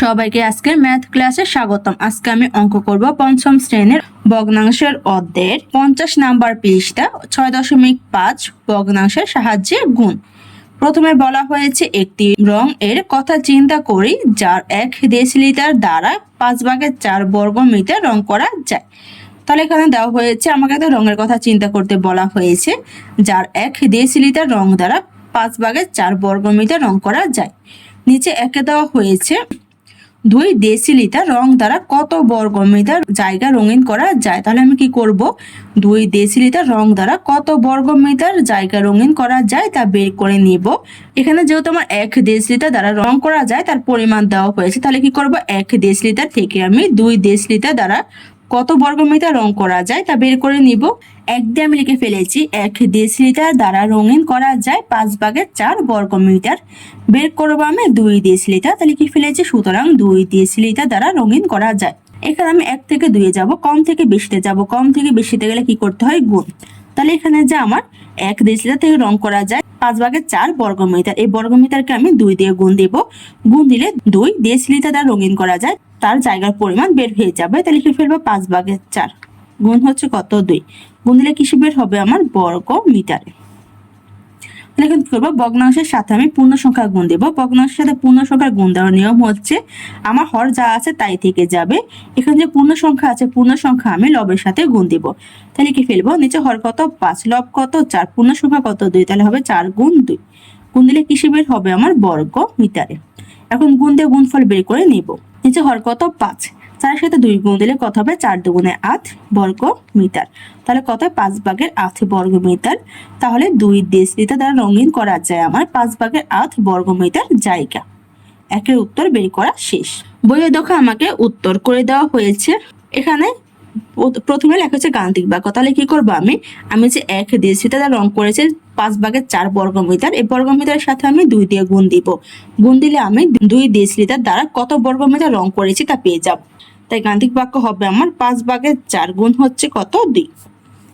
সবাইকে আজকের ম্যাথ ক্লাসে স্বাগতম। আজকে আমি অঙ্ক করব পঞ্চম শ্রেণির ভগ্নাংশের অধ্যায়ের পঞ্চাশ নাম্বার পৃষ্ঠা, ছয় দশমিক পাঁচ ভগ্নাংশের সাহায্যে গুণ। প্রথমে বলা হয়েছে একটি রং এর কথা চিন্তা করি, যার এক ডেসিলিটার দ্বারা পাঁচ ভাগের চার বর্গ মিটার রং করা যায়। তাহলে এখানে দেওয়া হয়েছে, আমাকে একটা রঙের কথা চিন্তা করতে বলা হয়েছে, যার এক ডেসিলিটার রং দ্বারা পাঁচ ভাগের চার বর্গ মিটার রং করা যায়। নিচে একে দেওয়া হয়েছে দুই ডেসিলিটার রং দ্বারা কত বর্গ মিটার জায়গা রঙিন করা যায়? তাহলে আমি কি করব? দুই ডেসিলিটার রং দ্বারা কত বর্গ মিটার জায়গা রঙিন করা যায় তা বের করে নিব। এখানে যেহেতু আমার এক ডেসিলিটার দ্বারা রং করা যায়, তার পরিমাণ দেওয়া হয়েছে, তাহলে কি করব? এক ডেসিলিটার থেকে আমি দুই ডেসিলিটার দ্বারা কত বর্গমিটার রং করা যায় তা বের করে নিব। এক দিয়ে আমি লিখে ফেলেছি। এক ডেসিলিটার দ্বারা রঙিন করা যায় পাঁচ ভাগের চার বর্গমিটার। বের করব আমি দুই ডেসিলিটার তাহলে কি ফেলেছি সুতরাং দুই ডেসিলিটার দ্বারা রঙিন করা যায়। এখানে আমি এক থেকে দুয়ে যাব, কম থেকে বেশিতে যাব। কম থেকে বেশিতে গেলে কি করতে হয়? গুণ। তাহলে এখানে যে আমার এক ডেসিলিটার থেকে রং করা যায়, পাঁচ ভাগের চার বর্গমিটার। এই বর্গমিটারকে আমি দুই দিয়ে গুণ দেব। গুণ দিলে দুই ডেসিলিটার দ্বারা রঙিন করা যায়, তার জায়গার পরিমাণ বের হয়ে যাবে। তাহলে লিখে ফেলব পাঁচ ভাগের চার। গুণ হচ্ছে কত? দুই। গুণ দিলে কিসে বের হবে? আমার বর্গ মিটারে এখন কি করব? ভগ্নাংশের সাথে আমি পূর্ণ সংখ্যা গুণ দেবো। ভগ্নাংশের সাথে পূর্ণ সংখ্যার গুণ দেওয়ার নিয়ম হচ্ছে, আমার হর যা আছে তাই থেকে যাবে। এখানে যে পূর্ণ সংখ্যা আছে পূর্ণ সংখ্যা আমি লবের সাথে গুণ দিব। তাহলে কি ফেলব? নিচে হর কত? পাঁচ। লব কত? চার। পূর্ণ সংখ্যা কত? দুই। তাহলে হবে চার গুণ দুই। গুণ দিলে কিসে বের হবে? আমার বর্গ মিটারে এখন গুণ দিয়ে গুণফল বের করে নিব। নিচে হর কত? পাঁচ। চারের সাথে দুই গুণ দিলে কত হবে? চার দুগুণে আধ বর্গ মিটার। তাহলে কত পাঁচ ভাগের আট বর্গ মিটার। তাহলে দুই ডেসিলিটার দ্বারা রঙিন করা যায় আমার পাঁচ ভাগের আধ বর্গ মিটার জায়গা। একের উত্তর বের করা শেষ। বইয়ে দেখো আমাকে উত্তর করে দেওয়া হয়েছে। এখানে প্রথমে লেখা হচ্ছে গাণিতিক বাক্য। তাহলে কি করব আমি? আমি যে এক ডেসিলিটার দ্বারা রং করেছি, পাঁচ ভাগের চার বর্গ মিটার, এই বর্গ মিটারের সাথে আমি দুই দিয়ে গুণ দিব। গুণ দিলে আমি দুই দেশ লিটার দ্বারা কত বর্গ মিটার রং করেছি তা পেয়ে যাব। তাই গাণিতিক বাক্য হবে আমার, পাঁচ ভাগের চার গুণ হচ্ছে কত? দুই।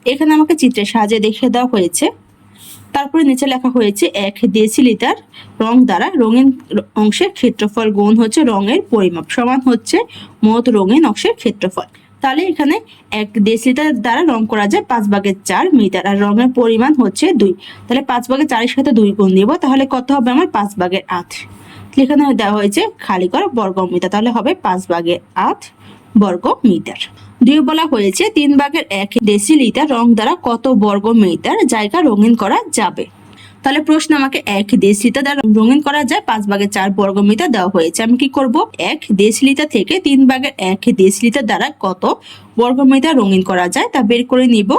এখানে আমাকে চিত্রের সাহায্যে দেখিয়ে দেওয়া হয়েছে। তারপরে নিচে লেখা হয়েছে, এক দেশি লিটার রং দ্বারা রঙিন অংশের ক্ষেত্রফল গুণ হচ্ছে রঙের পরিমাপ, সমান হচ্ছে মোট রঙিন অংশের ক্ষেত্রফল। তাহলে এখানে এক দেশ লিটার দ্বারা রং করা যায় পাঁচ ভাগের চার মিটার, আর রঙের পরিমাণ হচ্ছে দুই। তাহলে পাঁচ ভাগের চারের সাথে দুই গুণ দিব, তাহলে কত হবে আমার? পাঁচ ভাগের আট। এখানে দেওয়া হয়েছে খালি করা বর্গ মিটার তাহলে হবে পাঁচ ভাগের আট বর্গ মিটার দুই বলা হয়েছে তিন ভাগের এক ডেসিলিটার রং দ্বারা কত বর্গ মিটার জায়গা রঙিন করা যাবে? তাহলে প্রশ্ন আমাকে এক ডেসিলিটার দ্বারা রঙিন করা যায়, পাঁচ ভাগের চার বর্গ মিটার দেওয়া হয়েছে। আমি কি করব? এক ডেসিলিটার থেকে তিন ভাগের এক ডেসিলিটার দ্বারা কত বর্গ মিটার রঙিন করা যায় তা বের করে নিব।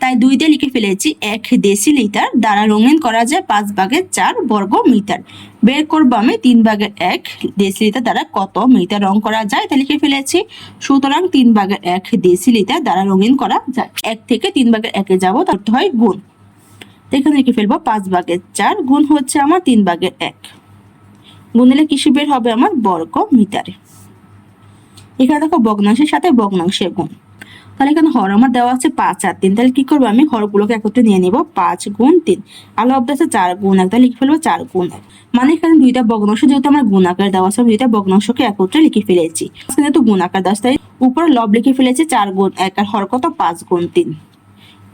তাই দুই দিয়ে লিখে ফেলেছি এক দেশি লিটার দ্বারা রঙিন করা যায় পাঁচ ভাগের চার বর্গ মিটার। বের করব আমি তিন ভাগের এক দেশি লিটার দ্বারা কত মিটার রং করা যায়? তা লিখে ফেলেছি। সুতরাং তিন ভাগের এক দেশি লিটার দ্বারা রঙিন করা যায়। এক থেকে তিন ভাগের একে যাব করতে হয় গুণ। এখানে লিখে ফেলব, পাঁচ ভাগের চার গুণ হচ্ছে আমার তিন ভাগের এক। গুণ দিলে কিসে বের হবে আমার বর্গ মিটারে? এখানে দেখো ভগ্নাংশের সাথে ভগ্নাংশের গুণ। তাহলে এখানে হর আমার দেওয়া আছে পাঁচ আর তিন। তাহলে কি করব আমি? হরগুলোকে একত্রে নিয়ে নিব। পাঁচ গুণ তিন। আলো অব্দ আছে চার গুণ এক। তাহলে লিখে ফেলব চার গুণ এক। মানে এখানে দুইটা ভগ্নাংশ যেহেতু আমার গুণ আকার দেওয়া আছে দুইটা ভগ্নাংশকে একত্রে লিখে ফেলেছি। যেহেতু গুণ আকার তাই উপরে লব লিখে ফেলেছি চার গুণ এক আর হর কত? পাঁচ গুণ তিন।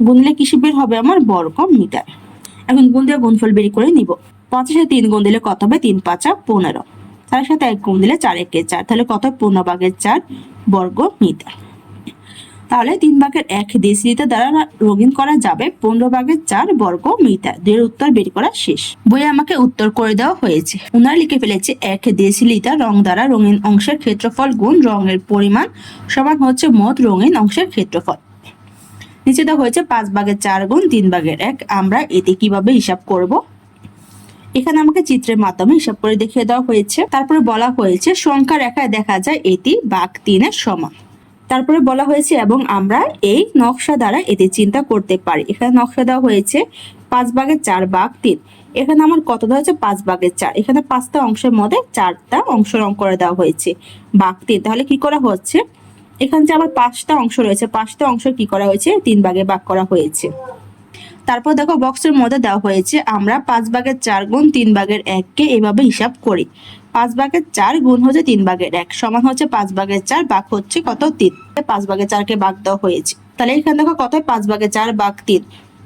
গুণলে কিসে বের হবে আমার? বর্গ মিটার। এখন গুণ দিয়ে গুণফল বের করে নিব। সাথে তিন গুণ দিলে কত হবে? তিন পাঁচা পনেরো। তার সাথে এক গুণ দিলে চার একে চার। তাহলে কত? পনেরো ভাগের চার বর্গ মিটার। তাহলে তিন ভাগের এক ডেসিলিটার দ্বারা রঙিন করা যাবে, পনেরো ভাগের চার বর্গ মিটার। দুইয়ের উত্তর বের করা শেষ। বইয়ে আমাকে উত্তর করে দেওয়া হয়েছে। ওনারা লিখে ফেলেছে, এক ডেসিলিটার রং দ্বারা রঙিন অংশের ক্ষেত্রফল গুণ রঙের পরিমাণ, সমান হচ্ছে মোট রঙিন অংশের ক্ষেত্রফল। নিচে দেওয়া হয়েছে, পাঁচ ভাগের চার গুণ তিন ভাগের এক। আমরা এতে কীভাবে হিসাব করব? এখানে আমাকে চিত্রের মাধ্যমে হিসাব করে দেখিয়ে দেওয়া হয়েছে। তারপরে বলা হয়েছে, সংখ্যা রেখায় দেখা যায় এটি বাঘ তিনের সমান। তারপরে বলা হয়েছে, এবং আমরা এই নকশা দ্বারা এতে চিন্তা করতে পারি। এখানে নকশা দেওয়া হয়েছে, পাঁচ ভাগের চার ভাগ তিন। এখানে আমার কত দেওয়া হয়েছে? পাঁচ ভাগের চার। এখানে পাঁচটা অংশের মধ্যে চারটা অংশ রং করে দেওয়া হয়েছে, ভাগ তিন। তাহলে কি করা হচ্ছে? এখানে যে আমার পাঁচটা অংশ রয়েছে, পাঁচটা অংশ কি করা হয়েছে? তিন ভাগে ভাগ করা হয়েছে। তারপর দেখো বক্সের মধ্যে দেওয়া হয়েছে, আমরা পাঁচ ভাগের চার গুণ তিন ভাগের এককে এভাবে হিসাব করি। পাঁচ ভাগের চার গুণ হচ্ছে তিন ভাগের এক, সমান হচ্ছে পাঁচ ভাগের চার ভাগ হচ্ছে কত? তিন। পাঁচ ভাগের চারকে ভাগ দেওয়া হয়েছে। তাহলে এখানে দেখো কত? পাঁচ ভাগের চার ভাগ তিন।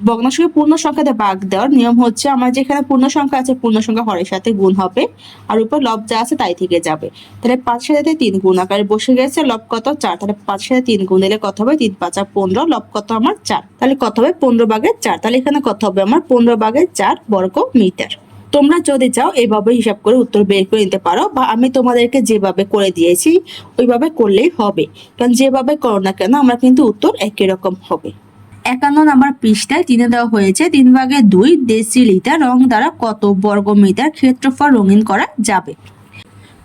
ভগ্নাংশকে পূর্ণ সংখ্যাতে ভাগ দেওয়ার নিয়ম হচ্ছে আমার যেখানে পূর্ণ সংখ্যা আছে, পূর্ণ সংখ্যা হরের সাথে গুণ হবে। আর উপর লব যা আছে তাই থেকে যাবে। তাহলে পাঁচ সাথে তিন গুণ আকারে বসে গেছে, লব কত? চার। তাহলে পাঁচ সাথে তিন গুণ দিলে কত হবে? তিন পাঁচা পনেরো, লব কত আমার? চার। তাহলে কত হবে? পনেরো ভাগের চার। তাহলে এখানে কত হবে আমার? পনেরো ভাগের চার বর্গ মিটার। তোমরা যদি চাও এইভাবে হিসাব করে উত্তর বের করে নিতে পারো, বা আমি তোমাদেরকে যেভাবে করে দিয়েছি, ওইভাবে করলেই হবে। কারণ যেভাবে করো না কেন, আমার কিন্তু উত্তর একই রকম হবে। একান্ন নাম্বার পৃষ্ঠায় তিনে দেওয়া হয়েছে, তিন ভাগে দুই দেশি লিটার রং দ্বারা কত বর্গ মিটার ক্ষেত্রফল রঙিন করা যাবে?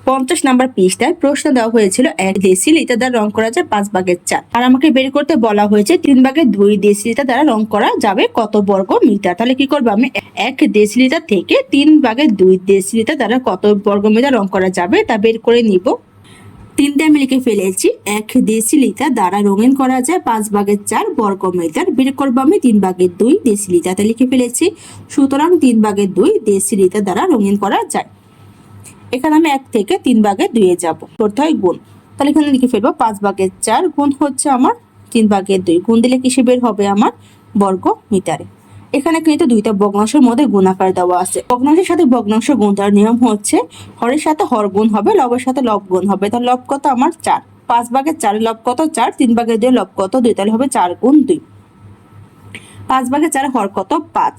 পঞ্চাশ নাম্বার পৃষ্ঠায় প্রশ্ন দেওয়া হয়েছিল, এক দেশি লিটার দ্বারা রং করা যায় পাঁচ ভাগের চার। আর আমাকে বের করতে বলা হয়েছে, তিন ভাগে দুই দেশি লিটার দ্বারা রং করা যাবে কত বর্গ মিটার? তাহলে কি করব আমি? এক দেশি লিটার থেকে তিন ভাগে দুই দেশি লিটার দ্বারা কত বর্গ মিটার রং করা যাবে তা বের করে নিব। তিনটে আমি লিখে ফেলেছি, এক দেশি লিটার দ্বারা রঙিন করা যায় পাঁচ ভাগের চার বর্গ মিটার। বের করব আমি তিন ভাগের দুই ডেসিলিটারতে লিখে ফেলেছি, সুতরাং তিন ভাগের দুই দেশি লিটার দ্বারা রঙিন করা যায়। এখানে আমি এক থেকে তিন ভাগে দুয়ে যাব। করতে হয় গুণ। তাহলে এখানে লিখে ফেলব পাঁচ ভাগের চার গুণ হচ্ছে আমার তিন ভাগের দুই। গুণ দিলে কিসে বের হবে আমার? বর্গ মিটারে এখানে কিন্তু দুইটা ভগ্নাংশের মধ্যে গুণাকার দেওয়া আছে। ভগ্নাংশের সাথে ভগ্নাংশ গুণ দেওয়ার নিয়ম হচ্ছে হরের সাথে হর গুণ হবে, লবের সাথে লব গুণ হবে। তাহলে লব কত? আমার চার। পাঁচ ভাগের চার লব কত? চার। তিন ভাগের দুই লব কত? দুই। তাহলে হবে চার গুণ দুই। পাঁচ ভাগের চার হর কত? পাঁচ।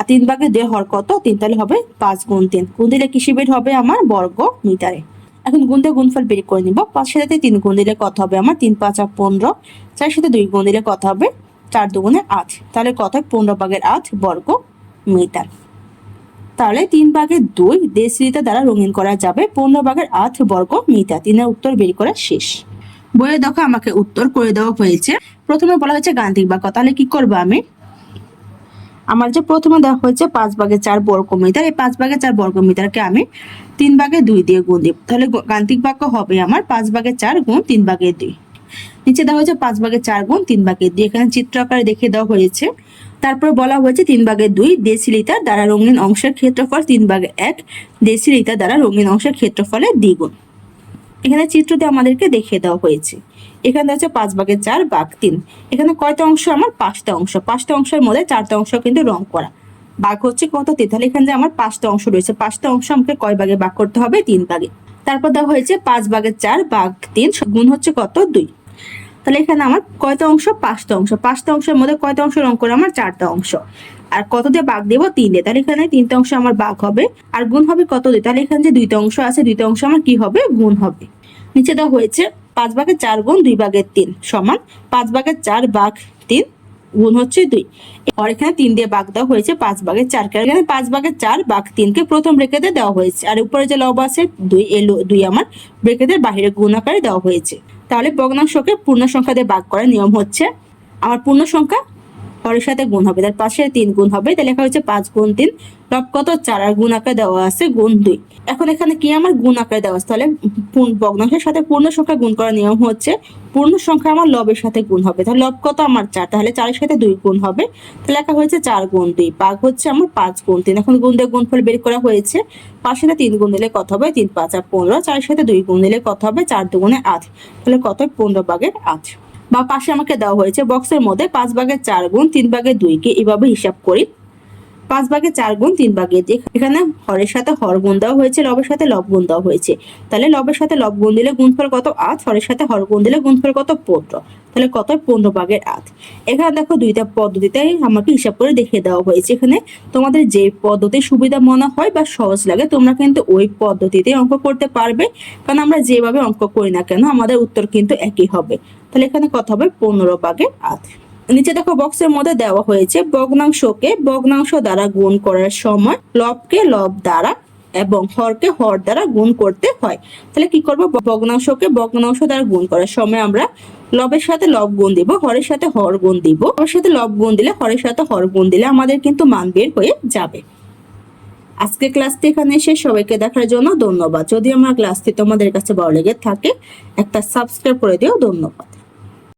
আর তিন ভাগের দুই হর কত? তিন তাহলে হবে পাঁচ গুণ তিন। গুণ দিলে কিসে বের হবে আমার বর্গ মিটারে এখন গুণ দিয়ে গুণফল বের করে নিব। পাঁচ সাথে তিন গুণ দিলে কত হবে আমার? তিন, পাঁচ আর পনেরো। চার সাথে দুই গুণ দিলে কত হবে? চার দুগুণে আট। তাহলে কত হয়? পনেরো ভাগের আট বর্গ মিটার তাহলে তিন ভাগের দুই দেশরিতা দ্বারা রঙিন করা যাবে পনেরো ভাগের আট বর্গ মিটার তিনের উত্তর বের করা শেষ। বইয়ে দেখো আমাকে উত্তর করে দেওয়া হয়েছে। প্রথমে বলা হয়েছে গাণিতিক বাক্য। তাহলে কি করব আমি? আমার যে প্রথমে দেওয়া হয়েছে পাঁচ ভাগে চার বর্গ মিটার এই পাঁচ ভাগে চার বর্গ মিটারকে আমি তিন ভাগে দুই দিয়ে গুণ দিব। তাহলে গ- গাণিতিক বাক্য হবে আমার পাঁচ ভাগে চার গুণ তিন ভাগে দুই। নিচে দেওয়া হয়েছে পাঁচ ভাগে চার গুণ তিন ভাগে দুই। এখানে চিত্র আকারে দেখে দেওয়া হয়েছে। তারপর বলা হয়েছে তিন ভাগে দুই ডেসিলিটার দ্বারা রঙিন অংশের ক্ষেত্রফল তিন ভাগে এক ডেসিলিটার দ্বারা রঙিন অংশের ক্ষেত্রফলের দ্বিগুণ। এখানে চিত্রটি আমাদেরকে দেখিয়ে দেওয়া হয়েছে। এখানে হচ্ছে পাঁচ ভাগের চার ভাগ তিন। এখানে কয়টা অংশ? আমার পাঁচটা অংশ। পাঁচটা অংশের মধ্যে চারটা অংশ কিন্তু রং করা। ভাগ হচ্ছে কত তিন? তাহলে এখানে যে আমার পাঁচটা অংশ রয়েছে, পাঁচটা অংশ আমাকে কয় ভাগে ভাগ করতে হবে? তিন ভাগে। তারপর দেওয়া হয়েছে পাঁচ ভাগের চার ভাগ তিন গুণ হচ্ছে কত? দুই। তাহলে এখানে আমার কয়টা অংশ? পাঁচটা অংশ। পাঁচটা অংশের মধ্যে কয়টা অংশ রং করে? আমার চারটা অংশ। আর কত দিয়ে বাঘ দেবো? তিন দিয়ে। তাহলে এখানে তিনটা অংশ আমার বাঘ হবে। আর গুণ হবে কত দিয়ে? তাহলে এখানে যে দুইটা অংশ আছে, দুইটা অংশ আমার কি হবে? গুণ হবে। নিচে দেওয়া হয়েছে পাঁচ ভাগের চার গুণ দুই ভাগের তিন সমান পাঁচ ভাগের চার ভাগ তিন গুণ হচ্ছে দুই। আর এখানে তিন দিয়ে বাঘ দেওয়া হয়েছে পাঁচ ভাগের চার। এখানে পাঁচ ভাগের চার বাঘ তিনকে প্রথম ব্রেকেতে দেওয়া হয়েছে। আর উপরে যে লব আছে, দুই এলো দুই আমার ব্রেকেটের বাহিরে গুণ আকারে দেওয়া হয়েছে। তাহলে ভগ্নাংশকে পূর্ণ সংখ্যা দিয়ে বাঘ করার নিয়ম হচ্ছে, আমার পূর্ণ সংখ্যা হরের সাথে গুণ হবে, তার পাশে তিন গুণ হবে, তাহলে লেখা হচ্ছে পাঁচ গুণ তিন লব কত? চার, আর গুণ আকারে দেওয়া আছে গুণ দুই। এখন এখানে কি আমার গুণ আকারে দেওয়া আছে? তাহলে ভগ্নাংশের সাথে পূর্ণ সংখ্যা গুণ করার নিয়ম হচ্ছে, পূর্ণ সংখ্যা আমার লবের সাথে গুণ হবে, তাহলে লব কত? আমার চার, তাহলে চারের সাথে দুই গুণ হবে, তাহলে লেখা হয়েছে চার গুণ দুই পাক হচ্ছে আমার পাঁচ গুণ তিন। এখন গুণ দিয়ে গুণফল বের করা হয়েছে পাঁচ সাথে তিন গুণ দিলে কত হবে? তিন, পাঁচ, আর পনেরো, চারের সাথে দুই গুণ দিলে কত হবে? চার দুগুণে আট, তাহলে কত? পনেরো ভাগের আট। বা পাশে আমাকে দেওয়া হয়েছে বক্সের মধ্যে পাঁচ ভাগের চার গুণ তিন ভাগের দুইকে এভাবে হিসাব করি। পাঁচ ভাগে চার গুণ তিন ভাগে দুই। এখানে হরের সাথে হর গুণ দেওয়া হয়েছে, লবের সাথে লব গুণ দেওয়া হয়েছে। তাহলে লবের সাথে লব গুণ দিলে গুণফল কত আট, হরের সাথে হর গুণ দিলে গুণফল কত পনেরো। তাহলে কত? পনেরো ভাগের আট। এখানে দেখো দুইটা পদ্ধতিতে আমাকে হিসাব করে দেখিয়ে দেওয়া হয়েছে এখানে। তোমাদের যে পদ্ধতি সুবিধা মনে হয় বা সহজ লাগে, তোমরা কিন্তু ওই পদ্ধতিতে অঙ্ক করতে পারবে। কারণ আমরা যেভাবে অঙ্ক করি না কেন, আমাদের উত্তর কিন্তু একই হবে। তাহলে এখানে কত হবে পনেরো ভাগের আধ। নিচে দেখো বক্সের মধ্যে দেওয়া হয়েছে ভগ্নাংশকে ভগ্নাংশ দ্বারা গুণ করার সময় লবকে লব দ্বারা এবং হরকে হর দ্বারা গুণ করতে হয়। তাহলে কি করব? ভগ্নাংশকে ভগ্নাংশ দ্বারা গুণ করার সময় আমরা লবের সাথে লব গুণ দিব, হরের সাথে হর গুণ দিব। হরের সাথে লব গুণ দিলে হরের সাথে হর গুণ দিলে আমাদের কিন্তু মান বের হয়ে যাবে। আজকে ক্লাসটি এখানে এসে সবাইকে দেখার জন্য ধন্যবাদ। যদি আমার ক্লাসটি তোমাদের কাছে ভালো লেগে থাকে, একটা সাবস্ক্রাইব করে দিও। ধন্যবাদ।